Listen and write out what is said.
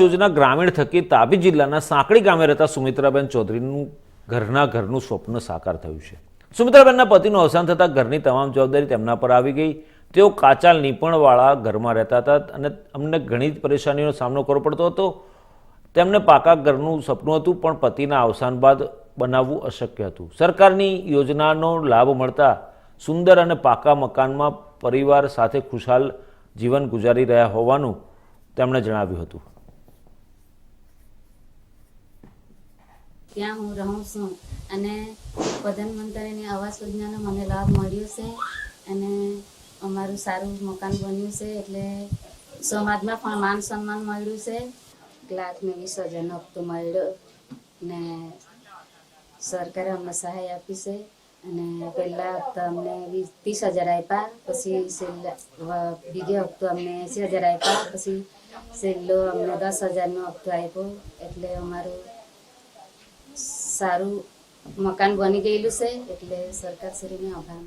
યોજના ગ્રામીણ થકી તાપી જિલ્લાના સાંકડી ગામે રહેતા સુમિત્રાબેન ચૌધરીનું ઘરના ઘરનું સ્વપ્ન સાકાર થયું છે. સુમિત્રાબેનના પતિનું અવસાન થતાં ઘરની તમામ જવાબદારી તેમના પર આવી ગઈ. તેઓ કાચા નીપણવાળા ઘરમાં રહેતા હતા અને અમને ઘણી જ પરેશાનીનો સામનો કરવો પડતો હતો. તેમને પાકા ઘરનું સપનું હતું, પણ પતિના અવસાન બાદ બનાવવું અશક્ય હતું. સરકારની યોજનાનો લાભ મળતા સુંદર અને પાકા મકાનમાં પરિવાર સાથે ખુશાલ જીવન ગુજારી રહ્યા હોવાનું તેમણે જણાવ્યું હતું. ત્યાં હું રહું છું. અને પ્રધાનમંત્રીની આવાસ યોજનાનો મને લાભ મળ્યો છે. અને અમારું સારું મકાન બન્યું છે. એટલે સમાજમાં પણ માન સન્માન મળ્યું છે. એક લાખ ને વીસ હજારનો હપ્તો મળ્યો ને સરકારે અમને સહાય આપી છે. અને પહેલા હપ્તા અમને વીસ, ત્રીસ હજાર આપ્યા. પછી છેલ્લા બીજો હપ્તો અમને એંસી હજાર આપ્યા. પછી છેલ્લો અમને દસ હજારનો હપ્તો આપ્યો. એટલે અમારું સારું મકાન બની ગયેલું છે એટલે સરકારશ્રીને આભાર.